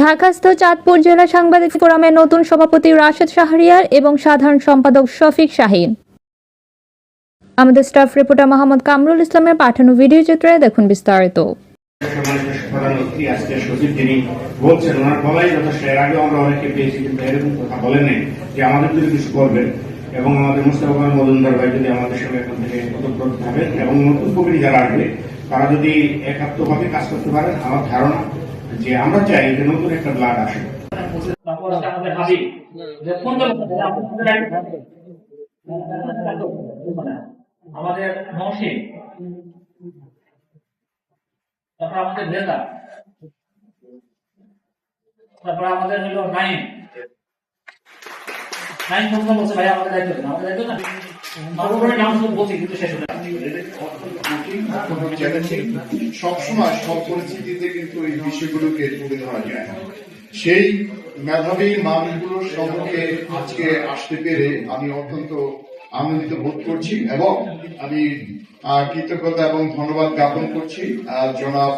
ঢাকাস্থ চাঁদপুর জেলা সাংবাদিক ফোরামের নতুন সভাপতি রাশেদ শাহরিয়ার এবং সাধারণ সম্পাদক শফিক শাহিন। আমাদের স্টাফ রিপোর্টার মোহাম্মদ কামরুল ইসলামের পাঠানো ভিডিও চিত্রে দেখুন বিস্তারিত। এবং আমাদের মুস্তাফা মজুমদার ভাই যদি আমাদের সঙ্গে এখন থেকে ওতপ্রোত থাকেন এবং নতুন কমিটি যারা আসবে, তারা যদি একাত্মভাবে কাজ করতে পারেন, আমার ধারণা যে আমরা চাই যে নতুন একটা ব্লাড আসে আমাদের হাবিব যে আমাদের নৌশি তারপর আমাদের রেজা তারপর আমাদের হলো নাইন নাইন প্রথম বলছে ভাই আমাদের দায়িত্ব দিন আমাদের দায়িত্ব না? নাম শুধু বলছি কিন্তু শেষ হলো সবসময় সব পরিস্থিতিতে কিন্তু এই বিষয়গুলোকে তুলে ধরা যায় সেই মেধাবী মানুষগুলোর সম্মুখে আজকে আসতে পেরে আমি অত্যন্ত আনন্দিত বোধ করছি এবং আমি কৃতজ্ঞতা এবং ধন্যবাদ জ্ঞাপন করছি। জনাব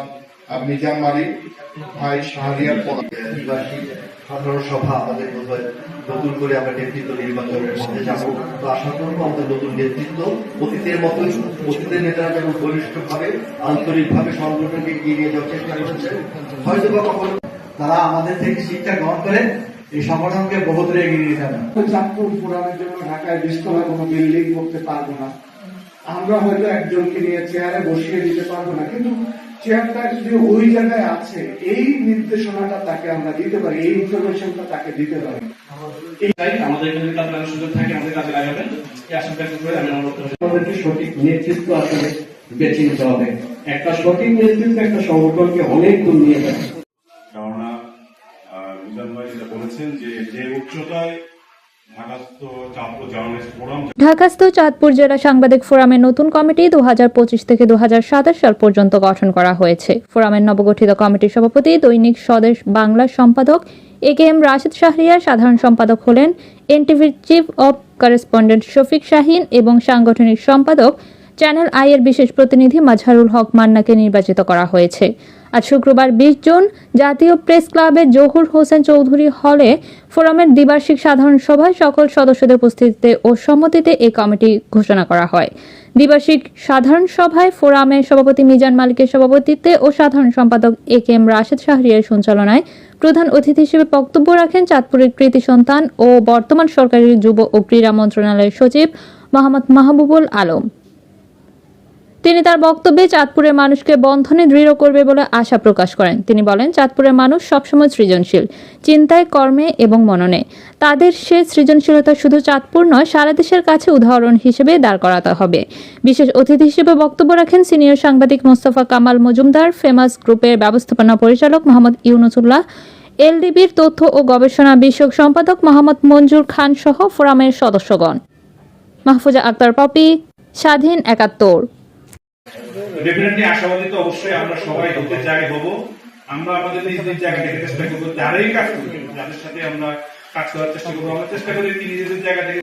মালিক ভাই শাহরিয়ার সাধারণ সভা আমাদের বোধহয় নতুন করে আমরা নেতৃত্ব নির্বাচনের মধ্যে যাব। তো আশা করব আমাদের নতুন নেতৃত্ব অতীতের মতোই অতীতের নেতারা যেমন বলিষ্ঠ ভাবে আন্তরিক ভাবে সংগঠনকে এগিয়ে নিয়ে যাওয়ার চেষ্টা করেছে হয়তো বা কখনো তারা আমাদের থেকে শিক্ষা গ্রহণ করে এই সংগঠনকে বহুদূরে এগিয়ে নিয়ে যাবে চাঁদপুর ফোরামের জন্য ঢাকায় বিস্তলা কোনো বিল্ডিং করতে পারব না। আমরা হয়তো একজনকে নিয়ে চেয়ারে বসিয়ে দিতে পারব না কিন্তু চেয়ারটা যদি ওই জায়গায় আছে এই নির্দেশনাটা তাকে আমরা দিতে পারি এই ইনফরমেশনটা তাকে দিতে পারি। আমাদের যদি সুযোগ থাকে আমাদের কাজে লাগাবেন। এই আশঙ্কা ব্যক্ত করে আমি আমাদেরকে সঠিক নেতৃত্ব আসলে বেছে নিতে হবে। একটা সঠিক নেতৃত্ব একটা সংগঠনকে অনেক দূর নিয়ে যাবে। কেননা আহ, মিজান ভাই যেটা বলেছেন যে যে উচ্চতায় ঢাকাস্থ চাঁদপুর জেলা সাংবাদিক ফোরামের নতুন কমিটি দু হাজার পঁচিশ থেকে দু হাজার সাতাশ সাল পর্যন্ত গঠন করা হয়েছে। ফোরামের নবগঠিত কমিটির সভাপতি দৈনিক স্বদেশ বাংলার সম্পাদক A K M Rashed Shahriar, সাধারণ সম্পাদক হলেন এনটিভির chief of correspondent Shafiq Shahin এবং সাংগঠনিক সম্পাদক চ্যানেল আই এর বিশেষ প্রতিনিধি মাজহারুল হক মান্নাকে নির্বাচিত করা হয়েছে। আজ শুক্রবার বিশ জুন জাতীয় প্রেস ক্লাবে জহুর হোসেন চৌধুরী হলে ফোরামের দ্বিবার্ষিক সাধারণ সভায় সকল সদস্যদের উপস্থিতিতে ও সম্মতিতে এই কমিটি ঘোষণা করা হয়। দ্বিবার্ষিক সাধারণ সভায় ফোরামের সভাপতি মিজান মালিকের সভাপতিত্বে ও সাধারণ সম্পাদক A K M Rashed Shahriar সঞ্চালনায় প্রধান অতিথি হিসেবে বক্তব্য রাখেন চাঁদপুরের কৃতি সন্তান ও বর্তমান সরকারের যুব ও ক্রীড়া মন্ত্রণালয়ের সচিব মোহাম্মদ মাহবুবুল আলম। তিনি তার বক্তব্যে চাঁদপুরের মানুষকে বন্ধনে দৃঢ় করবে বলে আশা প্রকাশ করেন। তিনি বলেন, চাঁদপুরের মানুষ সবসময় সৃজনশীল, চিন্তায় কর্মে এবং মননে। তাদের সে সৃজনশীলতা শুধু চাঁদপুর নয়, সারা দেশের কাছে উদাহরণ হিসেবে দাঁড় করাতে হবে। বিশেষ অতিথি হিসেবে বক্তব্য রাখেন সিনিয়র সাংবাদিক মোস্তফা কামাল মজুমদার, ফেমাস গ্রুপের ব্যবস্থাপনা পরিচালক মোহাম্মদ ইউনুসুল্লাহ, এলডিবির তথ্য ও গবেষণা বিষয়ক সম্পাদক মোহাম্মদ মঞ্জুর খান সহ ফোরামের সদস্যগণ। মাহফুজা আক্তার পপি, স্বাধীন একাত্তর। ডেফিনেটলি আশাবাদী তো অবশ্যই আমরা সবাই নিজের জায়গায় হব। আমরা আমাদের নিজ নিজ জায়গা থেকে চেষ্টা করব, যারাই কাজ করবে যাদের সাথে আমরা কাজ করার চেষ্টা করব, আমরা চেষ্টা করি নিজেদের জায়গা থেকে